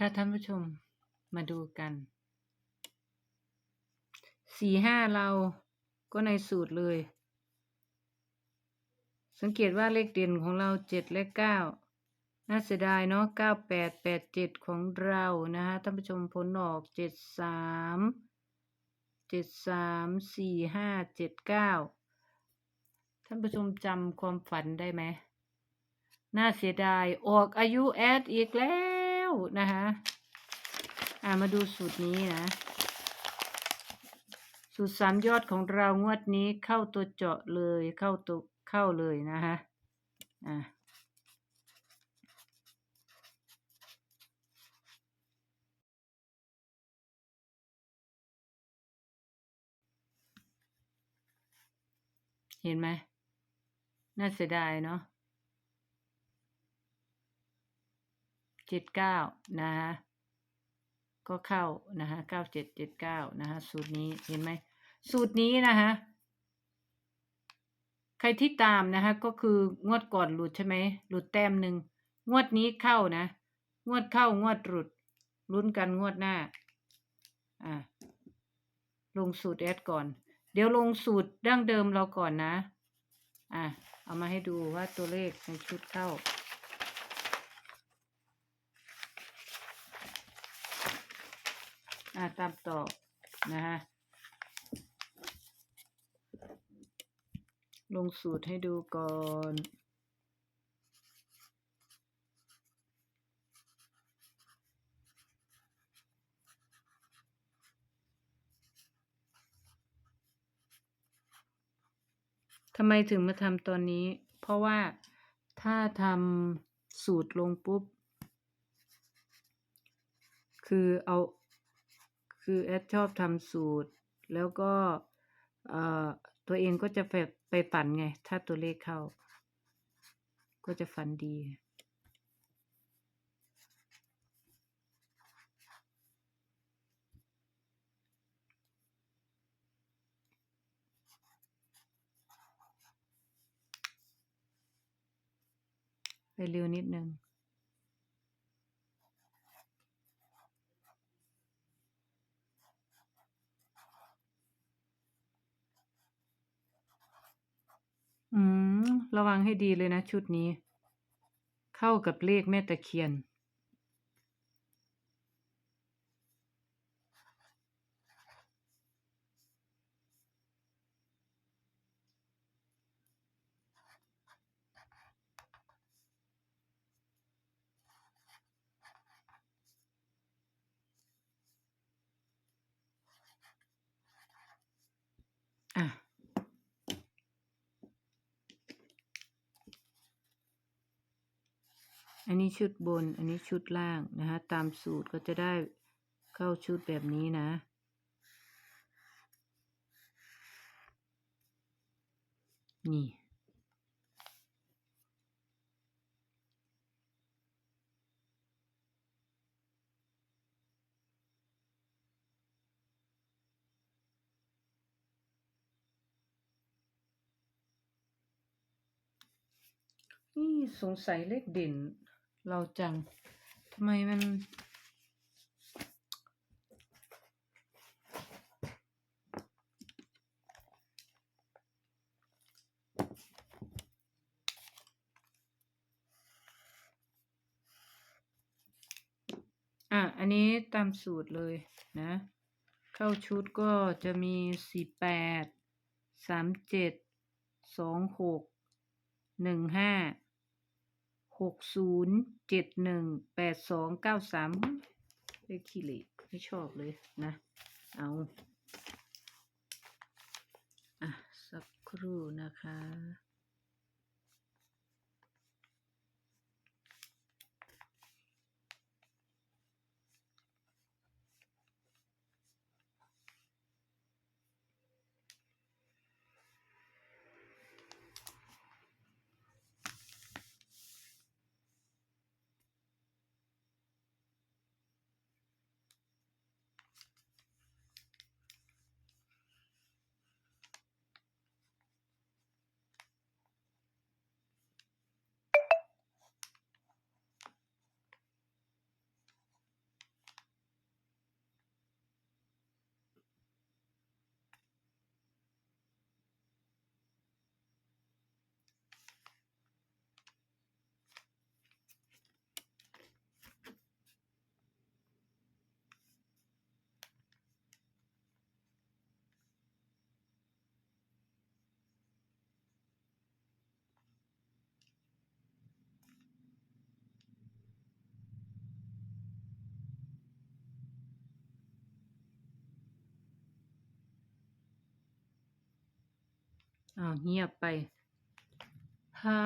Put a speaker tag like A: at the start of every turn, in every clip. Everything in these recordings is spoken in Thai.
A: ค่ะท่านผู้ชมมาดูกันสี่ห้าเราก็ในสูตรเลย สังเกตว่าเลขเด่นของเราเจ็ดและเก้าน่าเสียดายเนาะเก้าแปดแปดเจ็ดของเรานะฮะท่านผู้ชมผลออกเจ็ดสามเจ็ดสามสี่ห้าเจ็ดเก้าท่านผู้ชมจำความฝันได้ไหมน่าเสียดายออกอายุแอดอีกแล้ว นะคะอ่ามาดูสูตรนี้นะ สูตรสามยอดของเรางวดนี้เข้าตัวเจาะเลยเข้าตัวเข้าเลยนะคะอ่าเห็นไหมน่าเสียดายเนาะ เจ็ดเก้านะฮะก็เข้านะฮะเก้าเจ็ดเจ็ดเก้านะฮะสูตรนี้เห็นไหมสูตรนี้นะฮะใครที่ตามนะฮะก็คืองวดก่อนหลุดใช่ไหมหลุดแต้มหนึ่งงวดนี้เข้านะ งวดเข้างวดหลุดลุ้นกันงวดหน้าอ่าลงสูตรแอดก่อน เดี๋ยวลงสูตรดั้งเดิมเราก่อนนะ อะ เอามาให้ดูว่าตัวเลขในชุดเข้า อะตามต่อนะฮะลงสูตรให้ดูก่อนทำไมถึงมาทำตอนนี้ เพราะว่าถ้าทำสูตรลงปุ๊บ คือเอา คือแอดชอบทำสูตร แล้วก็ตัวเองก็จะไปไปฝันไง ถ้าตัวเลขเข้า ก็จะฝันดี ไปเร็วนิดนึง อืม ระวังให้ดีเลยนะชุดนี้ เข้ากับเลขแม่ตะเคียน อันนี้ชุดบน อันนี้ชุดล่างนะคะ ตามสูตรก็จะได้เข้าชุดแบบนี้นะ นี่ นี่สงสัยเลขเด่น เราจังทำไมมัน อะ อันนี้ตามสูตรเลยนะ เข้าชุดก็จะมีสี่แปดสามเจ็ดสองหกหนึ่งห้าหกศูนย์ เจ็ดหนึ่งแปดสองเก้าสามเลขขี้เหล็กไม่ชอบเลยนะ เอาอะสักครู่นะคะ อ้าวเงียบไปฮา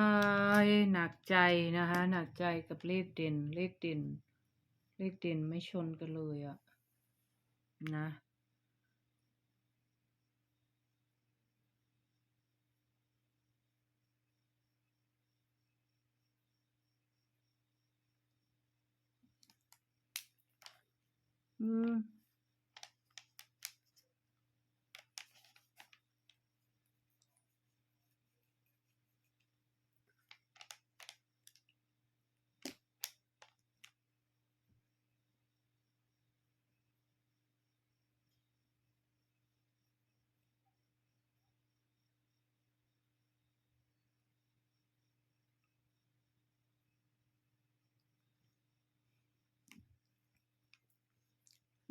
A: ยหนักใจนะคะหนักใจกับเลขเด่น เลขเด่น เลขเด่นไม่ชนกันเลยอะนะอืม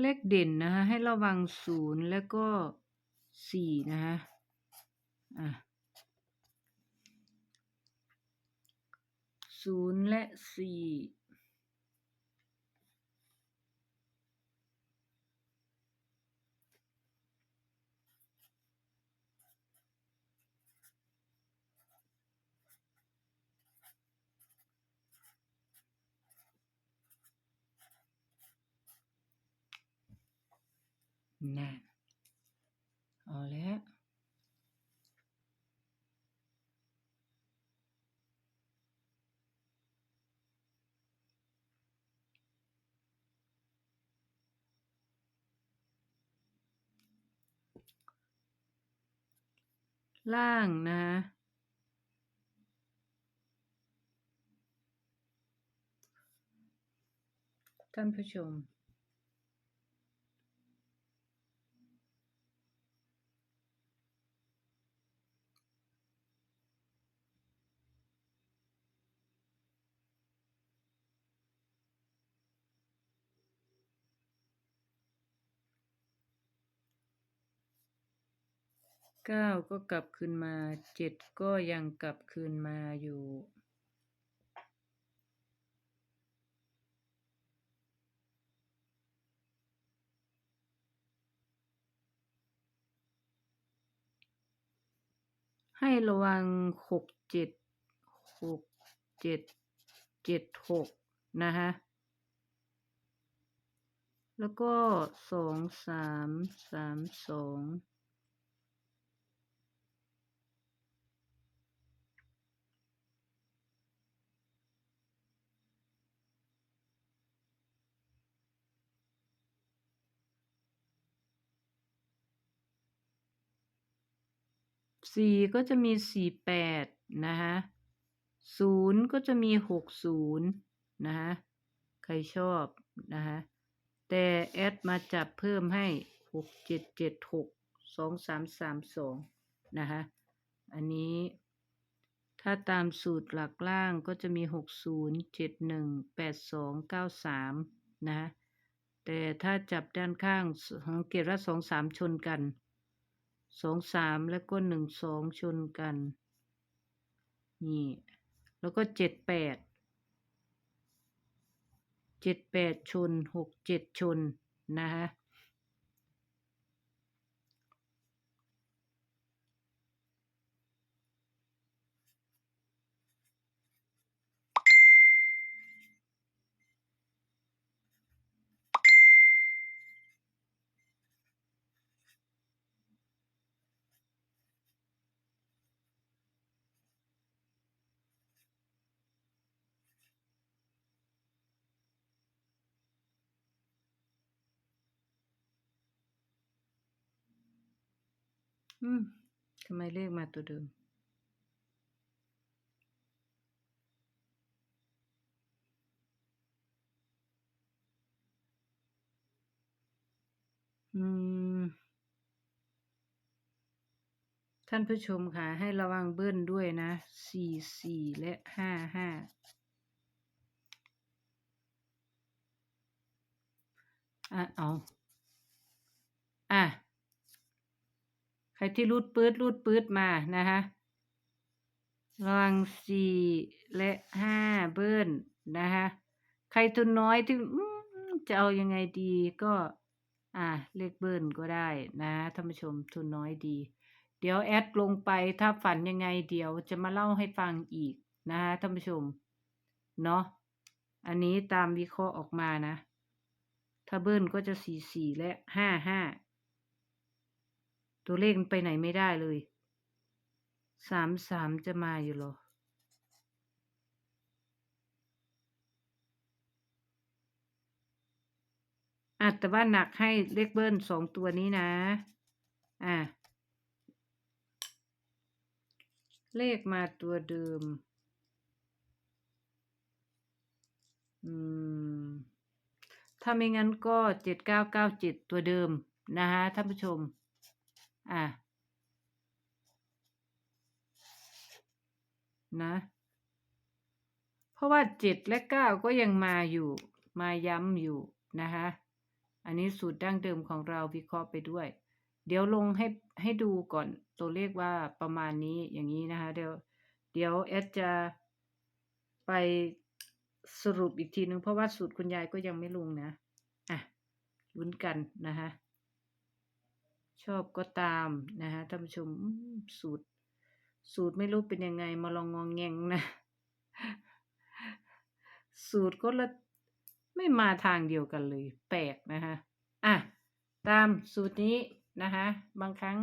A: เลขเด่นนะคะให้ระวังศูนย์แล้วก็สี่นะคะอะศูนย์และสี่ นั่นเอาแล้วล่างนะคะท่านผู้ชม เก้าก็กลับคืนมาเจ็ดก็ยังกลับคืนมาอยู่ให้ระวังหกเจ็ดหกเจ็ดเจ็ดหกนะคะแล้วก็สองสามสามสอง สี่ก็จะมีสี่แปดนะคะศูนย์ก็จะมีหกศูนย์นะคะใครชอบนะคะแต่แอดมาจับเพิ่มให้หกเจ็ดเจ็ดหกสองสามสามสองนะคะอันนี้ถ้าตามสูตรหลักล่างก็จะมีหกศูนย์เจ็ดหนึ่งแปดสองเก้าสามนะคะแต่ถ้าจับด้านข้างสังเกตว่าสองสามชนกัน สองสามแล้วก็หนึ่งสองชนกัน นี่ แล้วก็เจ็ดแปดเจ็ดแปดชนหกเจ็ดชนนะคะ อืมทำไมเลขมาตัวเดิม อืม ท่านผู้ชมค่ะ ให้ระวังเบิ้ลด้วยนะสี่สี่และห้าห้าอะเอาอะ รที่รูดปืดรูดปืดมานะคะระวังสี่และห้าเบิ้ลนะคะใครทุนน้อยที่จะเอายังไงดีก็อะเลขเบิ้ลก็ได้นะท่านผู้ชมทุนน้อยดี เดี๋ยวแอดลงไปถ้าฝันยังไงเดี๋ยวจะมาเล่าให้ฟังอีกนะคะท่านผู้ชมเนาะอันนี้ตามวิเคราะห์ออกมานะ ถ้าเบิ้ลก็จะสี่สี่และห้าห้า ตัวเลขมันไปไหนไม่ได้เลย สามสามจะมาอยู่หรอ อะแต่ว่าหนักให้เลขเบิ้ลสองตัวนี้นะ อะ เลขมาตัวเดิม อืม ถ้าไม่งั้นก็เจ็ดเก้าเก้าเจ็ดตัวเดิมนะฮะท่านผู้ชม อะนะ เพราะว่าเจ็ดและเก้าก็ยังมาอยู่ มาย้ำอยู่นะคะอันนี้สูตรดั้งเดิมของเราวิเคราะห์ไปด้วย เดี๋ยวลงให้ให้ดูก่อนตัวเลขว่าประมาณนี้อย่างนี้นะคะ เดี๋ยวเดี๋ยวแอดจะไปสรุปอีกทีนึงเพราะว่าสูตรคุณยายก็ยังไม่ลงนะ อะลุ้นกันนะคะ ชอบก็ตามนะคะท่านผู้ชมสูตร สูตรไม่รู้เป็นยังไง มาลองงองแงงนะ สูตรก็ละไม่มาทางเดียวกันเลย แปลกนะคะอะตามสูตรนี้นะคะบางครั้ง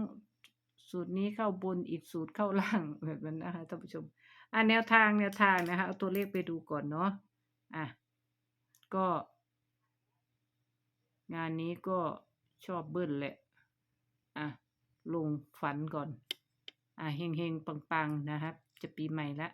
A: สูตรนี้เข้าบนอีกสูตรเข้าล่างแบบนั้นนะคะท่านผู้ชมอะแนวทางแนวทางนะคะเอาตัวเลขไปดูก่อนเนาะอะก็ งานนี้ก็ชอบเบิ้ลแหละ อะลงฝันก่อน อะเฮงเฮงปังปังๆ นะครับ จะปีใหม่ละ